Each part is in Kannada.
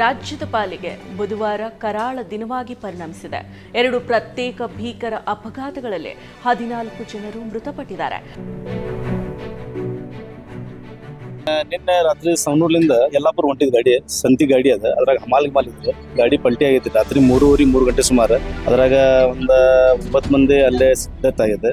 ರಾಜ್ಯದ ಪಾಲಿಗೆ ಬುಧವಾರ ಕರಾಳ ದಿನವಾಗಿ ಪರಿಣಮಿಸಿದೆ. ಎರಡು ಪ್ರತ್ಯೇಕ ಭೀಕರ ಅಪಘಾತಗಳಲ್ಲಿ ಹದಿನಾಲ್ಕು ಜನರು ಮೃತಪಟ್ಟಿದ್ದಾರೆ. ನಿನ್ನೆ ರಾತ್ರಿ ಸವಣೂರ್ಲಿಂದ ಯಲ್ಲಾಪುರ ಹೊಂಟಿದ್ ಗಾಡಿ ಸಂತಿ ಗಾಡಿ ಅದ. ಅದ್ರಾಗ ಹಮಾಲ್ ಮಾಲ್ ಇತ್ತು ಗಾಡಿ ಪಲ್ಟಿ ಆಗೈತಿ ರಾತ್ರಿ ಮೂರುವರೆ ಮೂರು ಗಂಟೆ ಸುಮಾರು. ಅದ್ರಾಗ ಒಂದ ಒಂಬತ್ತು ಮಂದಿ ಅಲ್ಲೇ ಡೆತ್ ಆಗಿದೆ.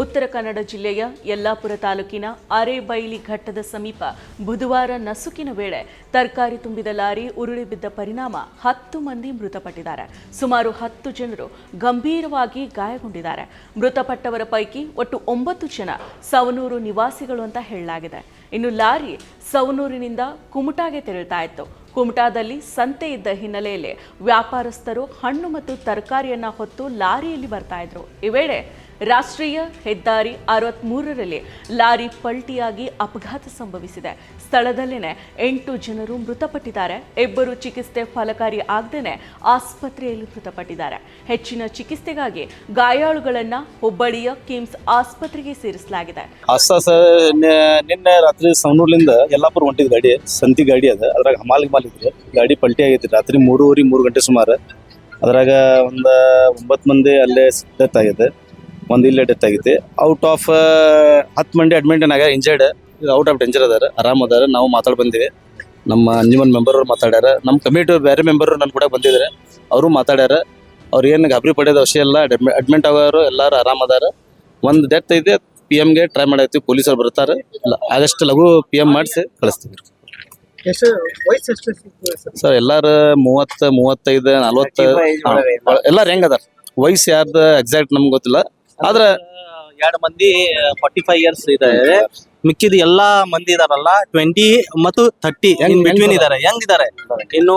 ಉತ್ತರ ಕನ್ನಡ ಜಿಲ್ಲೆಯ ಯಲ್ಲಾಪುರ ತಾಲೂಕಿನ ಅರೆಬೈಲಿ ಘಟ್ಟದ ಸಮೀಪ ಬುಧವಾರ ನಸುಕಿನ ವೇಳೆ ತರಕಾರಿ ತುಂಬಿದ ಲಾರಿ ಉರುಳಿ ಬಿದ್ದ ಪರಿಣಾಮ ಹತ್ತು ಮಂದಿ ಮೃತಪಟ್ಟಿದ್ದಾರೆ. ಸುಮಾರು ಹತ್ತು ಜನರು ಗಂಭೀರವಾಗಿ ಗಾಯಗೊಂಡಿದ್ದಾರೆ. ಮೃತಪಟ್ಟವರ ಪೈಕಿ ಒಟ್ಟು ಒಂಬತ್ತು ಜನ ಸವನೂರು ನಿವಾಸಿಗಳು ಅಂತ ಹೇಳಲಾಗಿದೆ. ಇನ್ನು ಲಾರಿ ಸವನೂರಿನಿಂದ ಕುಮಟಾಗೆ ತೆರಳ್ತಾ ಇತ್ತು. ಕುಮಟಾದಲ್ಲಿ ಸಂತೆ ಇದ್ದ ಹಿನ್ನೆಲೆಯಲ್ಲಿ ವ್ಯಾಪಾರಸ್ಥರು ಹಣ್ಣು ಮತ್ತು ತರಕಾರಿಯನ್ನು ಹೊತ್ತು ಲಾರಿಯಲ್ಲಿ ಬರ್ತಾ ಇದ್ರು. ಈ ವೇಳೆ ರಾಷ್ಟ್ರೀಯ ಹೆದ್ದಾರಿ ಅರವತ್ಮೂರರಲ್ಲಿ ಲಾರಿ ಪಲ್ಟಿಯಾಗಿ ಅಪಘಾತ ಸಂಭವಿಸಿದೆ. ಸ್ಥಳದಲ್ಲೇ ಎಂಟು ಜನರು ಮೃತಪಟ್ಟಿದ್ದಾರೆ. ಇಬ್ಬರು ಚಿಕಿತ್ಸೆ ಫಲಕಾರಿ ಆಗದೇನೆ ಆಸ್ಪತ್ರೆಯಲ್ಲಿ ಮೃತಪಟ್ಟಿದ್ದಾರೆ. ಹೆಚ್ಚಿನ ಚಿಕಿತ್ಸೆಗಾಗಿ ಗಾಯಾಳುಗಳನ್ನ ಹುಬ್ಬಳ್ಳಿಯ ಕಿಮ್ಸ್ ಆಸ್ಪತ್ರೆಗೆ ಸೇರಿಸಲಾಗಿದೆ. ನಿನ್ನೆ ರಾತ್ರಿ ಸವಣೂರ್ಲಿಂದ ಯಲ್ಲಾಪುರ ಹೊಂಟಿದ ಗಾಡಿ, ಸಂತಿ ಗಾಡಿ ಅದ. ಅದ್ರಾಗ ಹಮಾಲ್ ಮಾಲ್ ಗಾಡಿ ಪಲ್ಟಿ ಆಗೈತಿ ರಾತ್ರಿ ಮೂರುವರೆ ಮೂರು ಗಂಟೆ ಸುಮಾರು. ಅದ್ರಾಗ ಒಂದು ಒಂಬತ್ತು ಮಂದಿ ಅಲ್ಲೇ ಡೆತ್ ಆಗಿದೆ ಒಂದ್ ಇಲ್ಲೇ ಡೆತ್ ಆಗೈತಿ ಔಟ್ ಆಫ್ ಹತ್ತು ಮಂದಿ ಅಡ್ಮಿಂಟನ್ ಆಗ ಇಂಜರ್ಡ್ ಔಟ್ ಆಫ್ ಡೇಂಜರ್ ಅದಾರ ಆರಾಮ್ ಅದಾರ ನಾವು ಮಾತಾಡ್ ಬಂದಿವಿ. ನಮ್ಮ ಅಂಜುಮನ್ ಮೆಂಬರ್ ಅವ್ರು ಮಾತಾಡ್ಯಾರ. ನಮ್ಮ ಕಮಿಟಿ ಬೇರೆ ಮೆಂಬರ್ ನನ್ನ ಕೂಡ ಬಂದಿದ್ದಾರೆ ಅವರು ಮಾತಾಡ್ಯಾರ. ಅವ್ರು ಏನು ಗಾಬರಿ ಪಡೆಯೋದು ಅವಶ್ಯ ಇಲ್ಲ ಅಡ್ಮಿಂಟ್ ಆಗೋರು ಎಲ್ಲರೂ ಆರಾಮ್ ಅದಾರ. ಒಂದು ಡೆತ್ ಐತೆ ಪಿ ಎಮ್ಗೆ ಟ್ರೈ ಮಾಡೈತಿ ಪೊಲೀಸರು ಬರ್ತಾರೆ. ಇಲ್ಲ ಆಗಸ್ಟ್ ಲಘು ಪಿ ಎಂ ಮಾಡಿಸಿ ಕಳಿಸ್ತೀವಿ. ಸರ್ ಎಲ್ಲರೂ ಮೂವತ್ತು ಮೂವತ್ತ ಮೂವತ್ತೈದು ನಲ್ವತ್ತು ಎಲ್ಲಾರು ಹೆಂಗದಾರ ವಯಸ್ಸು ಯಾರ್ದು ಎಕ್ಸಾಕ್ಟ್ ನಮ್ಗೆ ಗೊತ್ತಿಲ್ಲ. ಆದ್ರೆ ಎರಡು ಮಂದಿ ಫಾರ್ಟಿ ಫೈವ್ ಇಯರ್ಸ್ ಇದಾರೆ ಮಿಕ್ಕಿದ ಎಲ್ಲಾ ಮಂದಿ ಇದಾರಲ್ಲ ಟ್ವೆಂಟಿ ಮತ್ತು ಥರ್ಟಿ ಬಿಟ್ವೀನ್? ಇದಾರೆ ಹೆಂಗ್ ಇದಾರೆ? ಇನ್ನು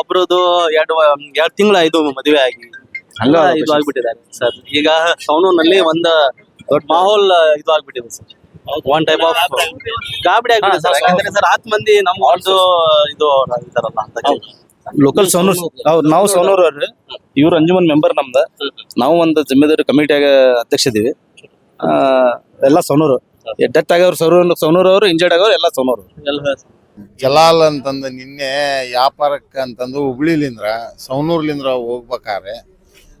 ಒಬ್ರದ್ದು ಎರಡು ಎರಡು ತಿಂಗಳ ಇದು ಮದುವೆ ಆಗಿ. ಹಂಗ ಇದು ಆಗ್ಬಿಟ್ಟಿದ್ದಾರೆ ಸರ್. ಈಗ ಸೌನೂರ್ನಲ್ಲಿ ಒಂದ್ ದೊಡ್ಡ ಮಾಹೋಲ್ ಇದು ಆಗ್ಬಿಟ್ಟಿದೆ ಸರ್. ಒನ್ ಟೈಪ್ ಆಫ್ ಗಾಬಡಿ ಆಗ್ಬಿಟ್ಟಿದೆ ಸರ್. ಯಾಕಂದ್ರೆ ಸರ್ ಹತ್ತು ಮಂದಿ ನಮ್ಮ ಇದು ಇದಾರಲ್ಲ ಅಂತ ಲೋಕಲ್ ಸೋನೂರ್ ಅವ್ರು ನಾವು ಸೋನೂರ್ ಅವ್ರಿ. ಇವ್ರು ಅಂಜುಮನ್ ಮೆಂಬರ್ ನಮ್ದ. ನಾವು ಒಂದು ಜಿಮ್ಮೆದಾರಿ ಕಮಿಟಿಯಾಗ ಅಧ್ಯಕ್ಷ ಇದೀವಿ. ಆ, ಎಲ್ಲ ಸೋನೂರು. ಡೆತ್ ಆಗ್ಯವ್ರು ಸೌನೂರ್ ಸೋನೂರ್ ಅವರು ಇಂಜರ್ಡ್ ಆಗ್ಯವ್ರು ಎಲ್ಲ ಸೌನೂರು. ಜಲಾಲ್ ಅಂತಂದು ನಿನ್ನೆ ವ್ಯಾಪಾರಕ್ಕೆ ಅಂತಂದು ಹುಬ್ಳಿಲಿಂದ್ರ ಸೌನೂರ್ಲಿಂದ್ರ ಹೋಗ್ಬೇಕಾದ್ರೆ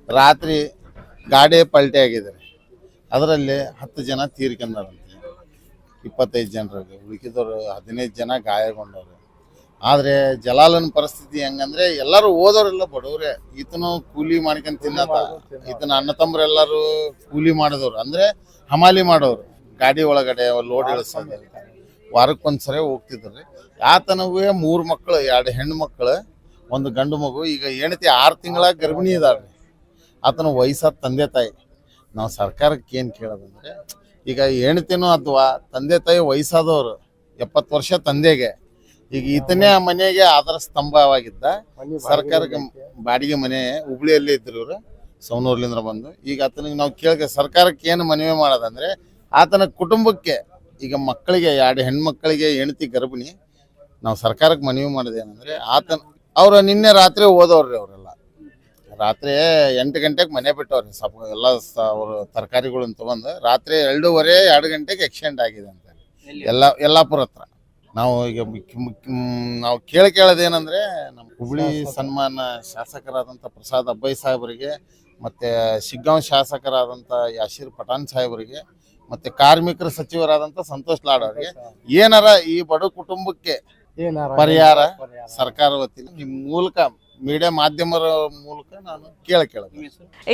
ರಾತ್ರಿ ಗಾಡಿ ಪಲ್ಟಿ ಆಗಿದ್ದಾರೆ ಅದರಲ್ಲಿ ಹತ್ತು ಜನ ತೀರ್ಕೊಂಡಾರಂತೆ. ಇಪ್ಪತ್ತೈದು ಜನರಲ್ಲಿ ಉಳಿಕಿದವರು ಹದಿನೈದು ಜನ ಗಾಯಗೊಂಡವರು. ಆದರೆ ಜಲಾಲನ ಪರಿಸ್ಥಿತಿ ಹೆಂಗಂದ್ರೆ ಎಲ್ಲರೂ ಓದೋರೆಲ್ಲ ಬಡವ್ರೆ. ಈತನು ಕೂಲಿ ಮಾಡ್ಕೊಂಡ್ ತಿನ್ನತ ಈತನ ಅಣ್ಣ ತಮ್ಮರೆಲ್ಲರೂ ಕೂಲಿ ಮಾಡಿದವ್ರು. ಅಂದ್ರೆ ಹಮಾಲಿ ಮಾಡೋರು. ಗಾಡಿ ಒಳಗಡೆ ಲೋಡ್ ಇಳಿಸೋದು ವಾರಕ್ಕೊಂದ್ಸರಿ ಹೋಗ್ತಿದ್ರಿ. ಆತನವೇ ಮೂರು ಮಕ್ಕಳು ಎರಡು ಹೆಣ್ಣು ಮಕ್ಕಳು ಒಂದು ಗಂಡು ಮಗು. ಈಗ ಹೆಂಡತಿ ಆರು ತಿಂಗಳ ಗರ್ಭಿಣಿ ಇದ್ದಾಳ್ರಿ ಆತನ ವಯಸ್ಸಾದ ತಂದೆ ತಾಯಿ. ನಾವು ಸರ್ಕಾರಕ್ಕೆ ಏನು ಕೇಳೋದಂದ್ರೆ ಈಗ ಹೆಣ್ತಿನೂ ಅಥವಾ ತಂದೆ ತಾಯಿ ವಯಸ್ಸಾದವರು ಎಪ್ಪತ್ತು ವರ್ಷ ತಂದೆಗೆ ಈಗ ಈತನೇ ಆ ಮನೆಗೆ ಆಧಾರ ಸ್ತಂಭವಾಗಿದ್ದ. ಸರ್ಕಾರಕ್ಕೆ ಬಾಡಿಗೆ ಮನೆ ಹುಬ್ಳಿಯಲ್ಲೇ ಇದ್ರು ಇವರು ಸವನೂರ್ಲಿಂದ್ರ ಬಂದು. ಈಗ ಆತನಿಗೆ ನಾವು ಕೇಳಿದ್ರೆ ಸರ್ಕಾರಕ್ಕೆ ಏನು ಮನವಿ ಮಾಡೋದಂದ್ರೆ ಆತನ ಕುಟುಂಬಕ್ಕೆ ಈಗ ಮಕ್ಕಳಿಗೆ ಎರಡು ಹೆಣ್ಮಕ್ಳಿಗೆ ಹೆಂಡತಿ ಗರ್ಭಿಣಿ ನಾವು ಸರ್ಕಾರಕ್ಕೆ ಮನವಿ ಮಾಡೋದೇನಂದ್ರೆ ಆತನ ಅವರು ನಿನ್ನೆ ರಾತ್ರಿ ಓದೋರ್ರಿ ಅವರೆಲ್ಲ. ರಾತ್ರಿ ಎಂಟು ಗಂಟೆಗೆ ಮನೆ ಬಿಟ್ಟವ್ರಿ ಸ್ವಲ್ಪ ಎಲ್ಲ ಅವರು ಅವ್ರು ತರಕಾರಿಗಳನ್ನ ತಗೊಂಡು ರಾತ್ರಿ ಎರಡೂವರೆ ಎರಡು ಗಂಟೆಗೆ ಎಕ್ಸಿಡೆಂಟ್ ಆಗಿದೆ ಅಂತ ಎಲ್ಲ ಯಲ್ಲಾಪುರ ಹತ್ರ. ನಾವು ಈಗ ಮುಖ್ಯ ಮುಖ್ಯ ಮ್, ನಾವು ಕೇಳಿ ಕೇಳೋದೇನಂದ್ರೆ ನಮ್ಮ ಹುಬ್ಳಿ ಸನ್ಮಾನ ಶಾಸಕರಾದಂಥ ಪ್ರಸಾದ್ ಅಬ್ಬಾಯಿ ಸಾಹೇಬರಿಗೆ ಮತ್ತೆ ಶಿಗ್ಗಾಂವ್ ಶಾಸಕರಾದಂಥ ಯಾಶೀರ್ ಪಠಾಣ್ ಸಾಹೇಬರಿಗೆ ಮತ್ತೆ ಕಾರ್ಮಿಕರ ಸಚಿವರಾದಂಥ ಸಂತೋಷ್ ಲಾಡ್ ಅವರಿಗೆ ಏನಾರ ಈ ಬಡ ಕುಟುಂಬಕ್ಕೆ ಪರಿಹಾರ. ಸರ್ಕಾರ ವತಿಯಿಂದ ನಿಮ್ಮ ಮೂಲಕ ಮೀಡಿಯಾ ಮಾಧ್ಯಮರ ಮೂಲಕ ನಾನು ಕೇಳ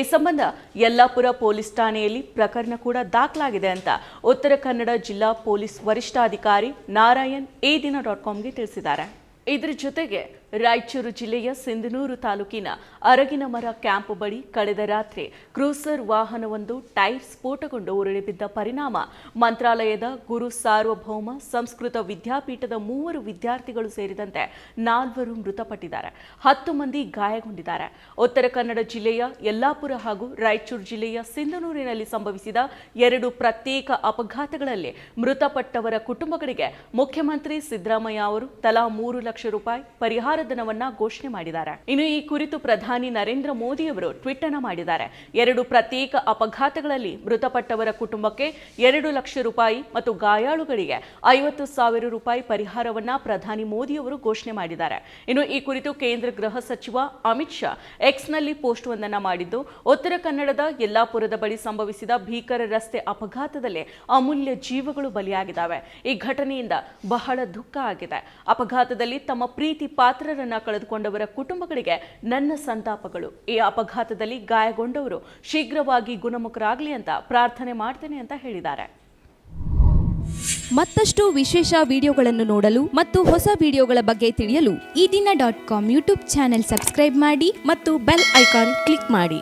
ಈ ಸಂಬಂಧ ಯಲ್ಲಾಪುರ ಪೊಲೀಸ್ ಠಾಣೆಯಲ್ಲಿ ಪ್ರಕರಣ ಕೂಡ ದಾಖಲಾಗಿದೆ ಅಂತ ಉತ್ತರ ಕನ್ನಡ ಜಿಲ್ಲಾ ಪೊಲೀಸ್ ವರಿಷ್ಠಾಧಿಕಾರಿ ನಾರಾಯಣ್ ಈ ದಿನ ಡಾಟ್ ಕಾಮ್ಗೆ ತಿಳಿಸಿದ್ದಾರೆ. ಇದರ ಜೊತೆಗೆ ರಾಯಚೂರು ಜಿಲ್ಲೆಯ ಸಿಂಧನೂರು ತಾಲೂಕಿನ ಅರಗಿನ ಮರ ಕ್ಯಾಂಪ್ ಬಳಿ ಕಳೆದ ರಾತ್ರಿ ಕ್ರೂಸರ್ ವಾಹನವೊಂದು ಟೈರ್ ಸ್ಫೋಟಗೊಂಡು ಉರುಳಿ ಬಿದ್ದ ಪರಿಣಾಮ. ಮಂತ್ರಾಲಯದ ಗುರು ಸಾರ್ವಭೌಮ ಸಂಸ್ಕೃತ ವಿದ್ಯಾಪೀಠದ ಮೂವರು ವಿದ್ಯಾರ್ಥಿಗಳು ಸೇರಿದಂತೆ ನಾಲ್ವರು ಮೃತಪಟ್ಟಿದ್ದಾರೆ. ಹತ್ತು ಮಂದಿ ಗಾಯಗೊಂಡಿದ್ದಾರೆ. ಉತ್ತರ ಕನ್ನಡ ಜಿಲ್ಲೆಯ ಯಲ್ಲಾಪುರ ಹಾಗೂ ರಾಯಚೂರು ಜಿಲ್ಲೆಯ ಸಿಂಧನೂರಿನಲ್ಲಿ ಸಂಭವಿಸಿದ ಎರಡು ಪ್ರತ್ಯೇಕ ಅಪಘಾತಗಳಲ್ಲಿ ಮೃತಪಟ್ಟವರ ಕುಟುಂಬಗಳಿಗೆ ಮುಖ್ಯಮಂತ್ರಿ ಸಿದ್ದರಾಮಯ್ಯ ಅವರು ತಲಾ ಮೂರು ಲಕ್ಷ ರೂಪಾಯಿ ಪರಿಹಾರ ಧನವನ್ನ ಘೋಷಣೆ ಮಾಡಿದ್ದಾರೆ. ಇನ್ನು ಈ ಕುರಿತು ಪ್ರಧಾನಿ ನರೇಂದ್ರ ಮೋದಿ ಅವರು ಟ್ವೀಟ್ ಅನ್ನ ಮಾಡಿದ್ದಾರೆ. ಎರಡು ಪ್ರತ್ಯೇಕ ಅಪಘಾತಗಳಲ್ಲಿ ಮೃತಪಟ್ಟವರ ಕುಟುಂಬಕ್ಕೆ ಎರಡು ಲಕ್ಷ ರೂಪಾಯಿ ಮತ್ತು ಗಾಯಾಳುಗಳಿಗೆ ಐವತ್ತು ಸಾವಿರ ರೂಪಾಯಿ ಪರಿಹಾರವನ್ನ ಪ್ರಧಾನಿ ಮೋದಿ ಅವರು ಘೋಷಣೆ ಮಾಡಿದ್ದಾರೆ. ಇನ್ನು ಈ ಕುರಿತು ಕೇಂದ್ರ ಗೃಹ ಸಚಿವ ಅಮಿತ್ ಶಾ ಎಕ್ಸ್ನಲ್ಲಿ ಪೋಸ್ಟ್ ಒಂದನ್ನ ಮಾಡಿದ್ದು, ಉತ್ತರ ಕನ್ನಡದ ಯಲ್ಲಾಪುರದ ಬಳಿ ಸಂಭವಿಸಿದ ಭೀಕರ ರಸ್ತೆ ಅಪಘಾತದಲ್ಲಿ ಅಮೂಲ್ಯ ಜೀವಗಳು ಬಲಿಯಾಗಿದ್ದಾವೆ. ಈ ಘಟನೆಯಿಂದ ಬಹಳ ದುಃಖ ಆಗಿದೆ. ಅಪಘಾತದಲ್ಲಿ ತಮ್ಮ ಪ್ರೀತಿ ಪಾತ್ರರನ್ನ ಕಳೆದುಕೊಂಡವರ ಕುಟುಂಬಗಳಿಗೆ ನನ್ನ ಸಂತಾಪಗಳು. ಈ ಅಪಘಾತದಲ್ಲಿ ಗಾಯಗೊಂಡವರು ಶೀಘ್ರವಾಗಿ ಗುಣಮುಖರಾಗಲಿ ಅಂತ ಪ್ರಾರ್ಥನೆ ಮಾಡ್ತೇನೆ ಅಂತ ಹೇಳಿದ್ದಾರೆ. ಮತ್ತಷ್ಟು ವಿಶೇಷ ವಿಡಿಯೋಗಳನ್ನು ನೋಡಲು ಮತ್ತು ಹೊಸ ವಿಡಿಯೋಗಳ ಬಗ್ಗೆ ತಿಳಿಯಲು Eedina dot com YouTube channel subscribe ಮಾಡಿ ಮತ್ತು ಬೆಲ್ ಐಕಾನ್ ಕ್ಲಿಕ್ ಮಾಡಿ.